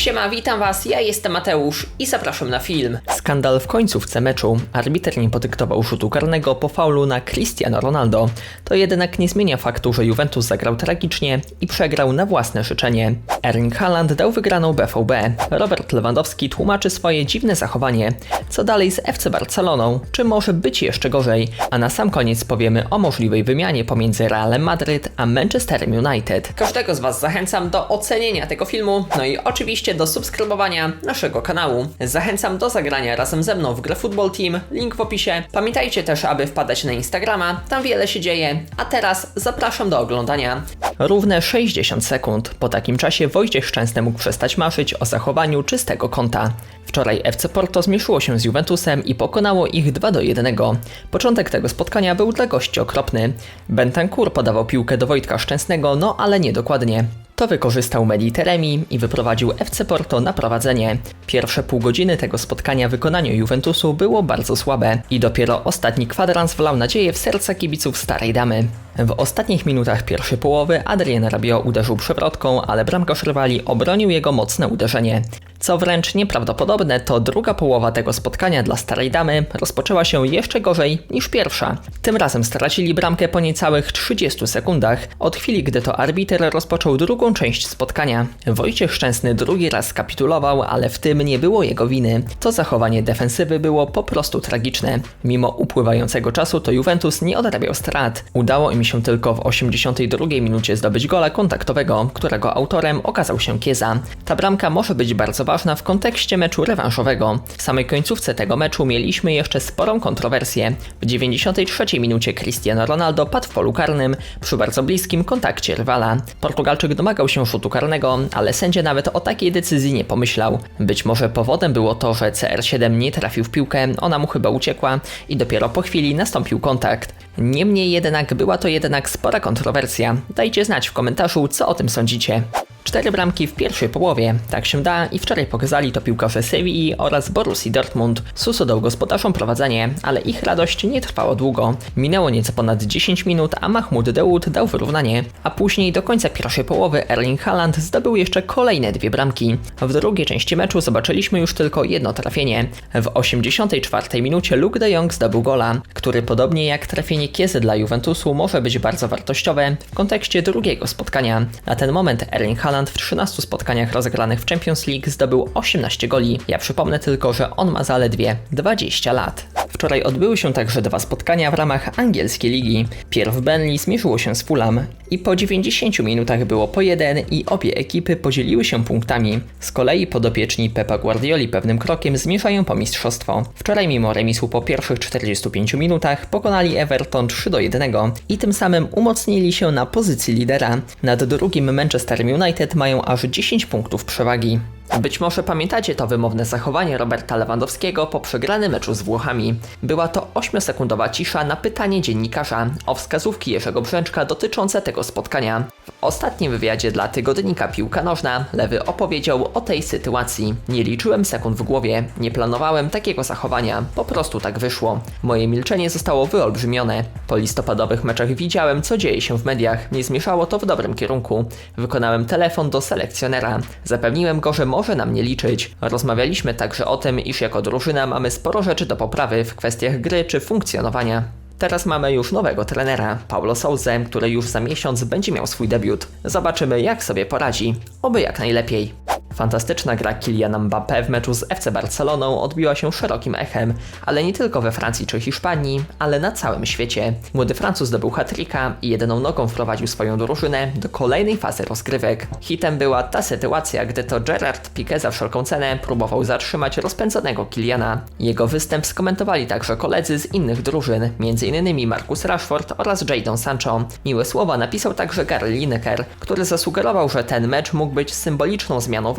Siema, witam was, ja jestem Mateusz i zapraszam na film. Skandal w końcówce meczu. Arbiter nie podyktował rzutu karnego po faulu na Cristiano Ronaldo. To jednak nie zmienia faktu, że Juventus zagrał tragicznie i przegrał na własne życzenie. Erling Haaland dał wygraną BVB. Robert Lewandowski tłumaczy swoje dziwne zachowanie. Co dalej z FC Barceloną? Czy może być jeszcze gorzej? A na sam koniec powiemy o możliwej wymianie pomiędzy Realem Madryt a Manchesterem United. Każdego z was zachęcam do ocenienia tego filmu, no i oczywiście do subskrybowania naszego kanału. Zachęcam do zagrania razem ze mną w grę Football Team, link w opisie. Pamiętajcie też, aby wpadać na Instagrama, tam wiele się dzieje. A teraz zapraszam do oglądania. Równe 60 sekund. Po takim czasie Wojciech Szczęsny mógł przestać marzyć o zachowaniu czystego konta. Wczoraj FC Porto zmierzyło się z Juventusem i pokonało ich 2 do 1. Początek tego spotkania był dla gości okropny. Bentancur podawał piłkę do Wojtka Szczęsnego, no ale niedokładnie. To wykorzystał Mediteremi i wyprowadził FC Porto na prowadzenie. Pierwsze pół godziny tego spotkania wykonaniu Juventusu było bardzo słabe i dopiero ostatni kwadrans wlał nadzieję w serca kibiców Starej Damy. W ostatnich minutach pierwszej połowy Adrien Rabiot uderzył przewrotką, ale bramkarz rywali obronił jego mocne uderzenie. Co wręcz nieprawdopodobne, to druga połowa tego spotkania dla Starej Damy rozpoczęła się jeszcze gorzej niż pierwsza. Tym razem stracili bramkę po niecałych 30 sekundach, od chwili gdy to arbiter rozpoczął drugą część spotkania. Wojciech Szczęsny drugi raz skapitulował, ale w tym nie było jego winy. To zachowanie defensywy było po prostu tragiczne. Mimo upływającego czasu to Juventus nie odrabiał strat. Udało im się tylko w 82 minucie zdobyć gola kontaktowego, którego autorem okazał się Kieza. Ta bramka może być bardzo ważna w kontekście meczu rewanżowego. W samej końcówce tego meczu mieliśmy jeszcze sporą kontrowersję. W 93 minucie Cristiano Ronaldo padł w polu karnym przy bardzo bliskim kontakcie rywala. Portugalczyk domagał się rzutu karnego, ale sędzia nawet o takiej decyzji nie pomyślał. Być może powodem było to, że CR7 nie trafił w piłkę, ona mu chyba uciekła i dopiero po chwili nastąpił kontakt. Niemniej jednak była to jednak spora kontrowersja. Dajcie znać w komentarzu, co o tym sądzicie. Cztery bramki w pierwszej połowie, tak się da i wczoraj pokazali to piłkarze Sewilli oraz Borussii Dortmund. Suso dał gospodarzom prowadzenie, ale ich radość nie trwało długo. Minęło nieco ponad 10 minut, a Mahmoud Daoud dał wyrównanie, a później do końca pierwszej połowy Erling Haaland zdobył jeszcze kolejne dwie bramki. W drugiej części meczu zobaczyliśmy już tylko jedno trafienie. W 84 minucie Luke de Jong zdobył gola, który podobnie jak trafienie Kiezy dla Juventusu może być bardzo wartościowe w kontekście drugiego spotkania. Na ten moment Erling Haaland Haaland w 13 spotkaniach rozegranych w Champions League zdobył 18 goli. Ja przypomnę tylko, że on ma zaledwie 20 lat. Wczoraj odbyły się także dwa spotkania w ramach angielskiej ligi. Pierw Burnley zmierzyło się z Fulham i po 90 minutach było po jeden i obie ekipy podzieliły się punktami. Z kolei podopieczni Pepa Guardioli pewnym krokiem zmierzają po mistrzostwo. Wczoraj mimo remisu po pierwszych 45 minutach pokonali Everton 3 do 1 i tym samym umocnili się na pozycji lidera. Nad drugim Manchester United mają aż 10 punktów przewagi. Być może pamiętacie to wymowne zachowanie Roberta Lewandowskiego po przegranym meczu z Włochami. Była to 8-sekundowa cisza na pytanie dziennikarza o wskazówki Jerzego Brzęczka dotyczące tego spotkania. W ostatnim wywiadzie dla tygodnika Piłka Nożna Lewy opowiedział o tej sytuacji. Nie liczyłem sekund w głowie, nie planowałem takiego zachowania, po prostu tak wyszło. Moje milczenie zostało wyolbrzymione. Po listopadowych meczach widziałem, co dzieje się w mediach, nie zmieszało to w dobrym kierunku. Wykonałem telefon do selekcjonera. Zapewniłem go, że może na mnie liczyć. Rozmawialiśmy także o tym, iż jako drużyna mamy sporo rzeczy do poprawy w kwestiach gry czy funkcjonowania. Teraz mamy już nowego trenera, Paulo Souza, który już za miesiąc będzie miał swój debiut. Zobaczymy jak sobie poradzi. Oby jak najlepiej. Fantastyczna gra Kyliana Mbappé w meczu z FC Barceloną odbiła się szerokim echem, ale nie tylko we Francji czy Hiszpanii, ale na całym świecie. Młody Francuz zdobył hat-tricka i jedyną nogą wprowadził swoją drużynę do kolejnej fazy rozgrywek. Hitem była ta sytuacja, gdy to Gerard Piqué za wszelką cenę próbował zatrzymać rozpędzonego Kiliana. Jego występ skomentowali także koledzy z innych drużyn, m.in. Marcus Rashford oraz Jadon Sancho. Miłe słowa napisał także Gary Lineker, który zasugerował, że ten mecz mógł być symboliczną zmianą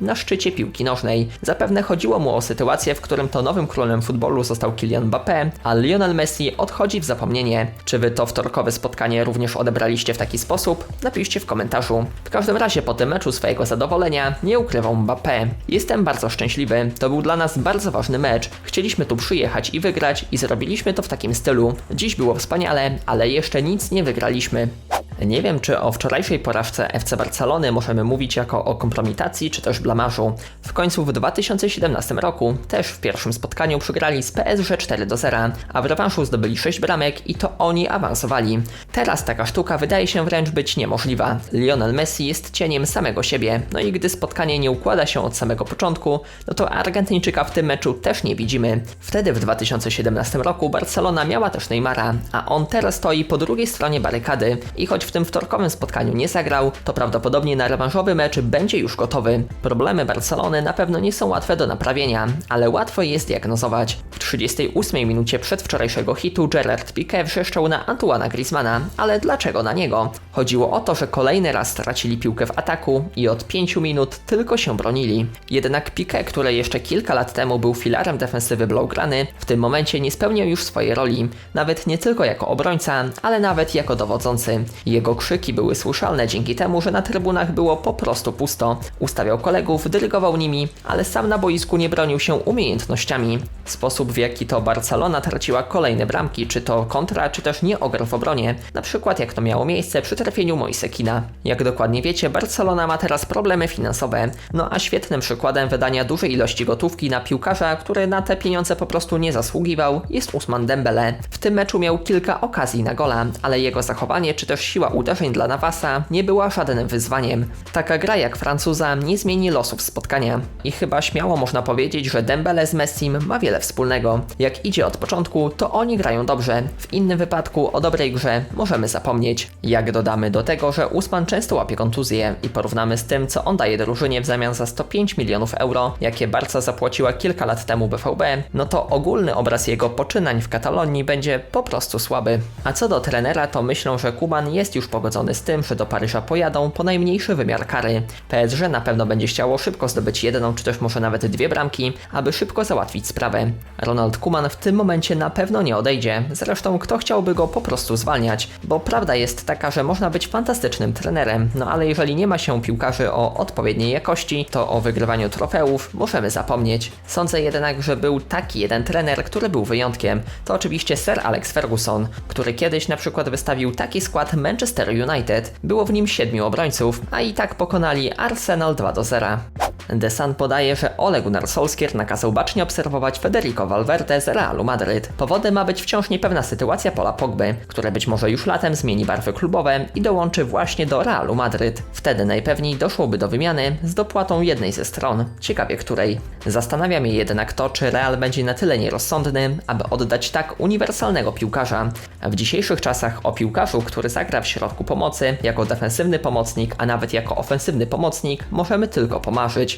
na szczycie piłki nożnej. Zapewne chodziło mu o sytuację, w którym to nowym królem futbolu został Kylian Mbappé, a Lionel Messi odchodzi w zapomnienie. Czy wy to wtorkowe spotkanie również odebraliście w taki sposób? Napiszcie w komentarzu. W każdym razie po tym meczu swojego zadowolenia nie ukrywał Mbappé. Jestem bardzo szczęśliwy, to był dla nas bardzo ważny mecz. Chcieliśmy tu przyjechać i wygrać i zrobiliśmy to w takim stylu. Dziś było wspaniale, ale jeszcze nic nie wygraliśmy. Nie wiem, czy o wczorajszej porażce FC Barcelony możemy mówić jako o kompromitacji, czy też blamarzu. W końcu w 2017 roku też w pierwszym spotkaniu przegrali z PSG 4 do 0, a w rewanżu zdobyli 6 bramek i to oni awansowali. Teraz taka sztuka wydaje się wręcz być niemożliwa. Lionel Messi jest cieniem samego siebie, no i gdy spotkanie nie układa się od samego początku, no to Argentyńczyka w tym meczu też nie widzimy. Wtedy w 2017 roku Barcelona miała też Neymara, a on teraz stoi po drugiej stronie barykady i choć w tym wtorkowym spotkaniu nie zagrał, to prawdopodobnie na rewanżowy mecz będzie już gotowy. Problemy Barcelony na pewno nie są łatwe do naprawienia, ale łatwo je zdiagnozować. W 38 minucie przedwczorajszego hitu Gerard Piqué wrzeszczał na Antoana Griezmana, ale dlaczego na niego? Chodziło o to, że kolejny raz stracili piłkę w ataku i od 5 minut tylko się bronili. Jednak Piqué, który jeszcze kilka lat temu był filarem defensywy Blaugrany, w tym momencie nie spełniał już swojej roli, nawet nie tylko jako obrońca, ale nawet jako dowodzący. Jego krzyki były słyszalne dzięki temu, że na trybunach było po prostu pusto. Ustawiał kolegów, dyrygował nimi, ale sam na boisku nie bronił się umiejętnościami. Sposób w jaki to Barcelona traciła kolejne bramki, czy to kontra, czy też nie ogr w obronie, na przykład jak to miało miejsce przy trafieniu Moisekina. Jak dokładnie wiecie, Barcelona ma teraz problemy finansowe, no a świetnym przykładem wydania dużej ilości gotówki na piłkarza, który na te pieniądze po prostu nie zasługiwał, jest Usman Dembele. W tym meczu miał kilka okazji na gola, ale jego zachowanie czy też siła uderzeń dla Navasa nie była żadnym wyzwaniem. Taka gra jak Francuza nie zmieni losów spotkania. I chyba śmiało można powiedzieć, że Dembele z Messim ma wiele wspólnego. Jak idzie od początku, to oni grają dobrze. W innym wypadku o dobrej grze możemy zapomnieć. Jak dodamy do tego, że Usman często łapie kontuzję i porównamy z tym, co on daje drużynie w zamian za 105 milionów euro, jakie Barca zapłaciła kilka lat temu BVB, no to ogólny obraz jego poczynań w Katalonii będzie po prostu słaby. A co do trenera, to myślą, że Kuban jest już pogodzony z tym, że do Paryża pojadą po najmniejszy wymiar kary. PSG na pewno będzie chciało szybko zdobyć jedną, czy też może nawet dwie bramki, aby szybko załatwić sprawę. Ronald Kuman w tym momencie na pewno nie odejdzie, zresztą kto chciałby go po prostu zwalniać, bo prawda jest taka, że można być fantastycznym trenerem, no ale jeżeli nie ma się piłkarzy o odpowiedniej jakości, to o wygrywaniu trofeów możemy zapomnieć. Sądzę jednak, że był taki jeden trener, który był wyjątkiem. To oczywiście Sir Alex Ferguson, który kiedyś na przykład wystawił taki skład Manchester United. Było w nim siedmiu obrońców, a i tak pokonali Arsenal 2 do 0. The Sun podaje, że Ole Gunnar Solskjaer nakazał bacznie obserwować Federico Valverde z Realu Madryt. Powodem ma być wciąż niepewna sytuacja Pola Pogby, które być może już latem zmieni barwy klubowe i dołączy właśnie do Realu Madryt. Wtedy najpewniej doszłoby do wymiany z dopłatą jednej ze stron, ciekawie której. Zastanawia mnie jednak to, czy Real będzie na tyle nierozsądny, aby oddać tak uniwersalnego piłkarza. W dzisiejszych czasach o piłkarzu, który zagra w środku pomocy, jako defensywny pomocnik, a nawet jako ofensywny pomocnik, możemy tylko pomarzyć.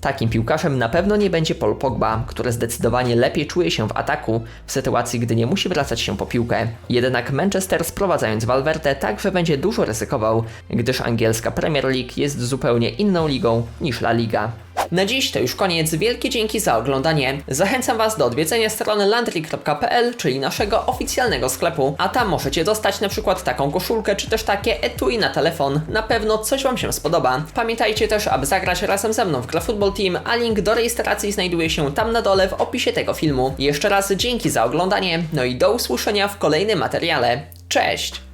Takim piłkarzem na pewno nie będzie Paul Pogba, który zdecydowanie lepiej czuje się w ataku, w sytuacji gdy nie musi wracać się po piłkę. Jednak Manchester sprowadzając Valverde także będzie dużo ryzykował, gdyż angielska Premier League jest zupełnie inną ligą niż La Liga. Na dziś to już koniec. Wielkie dzięki za oglądanie. Zachęcam Was do odwiedzenia strony landry.pl, czyli naszego oficjalnego sklepu, a tam możecie dostać na przykład taką koszulkę, czy też takie etui na telefon. Na pewno coś Wam się spodoba. Pamiętajcie też, aby zagrać razem ze mną w Gra Football Team, a link do rejestracji znajduje się tam na dole w opisie tego filmu. Jeszcze raz dzięki za oglądanie, no i do usłyszenia w kolejnym materiale. Cześć!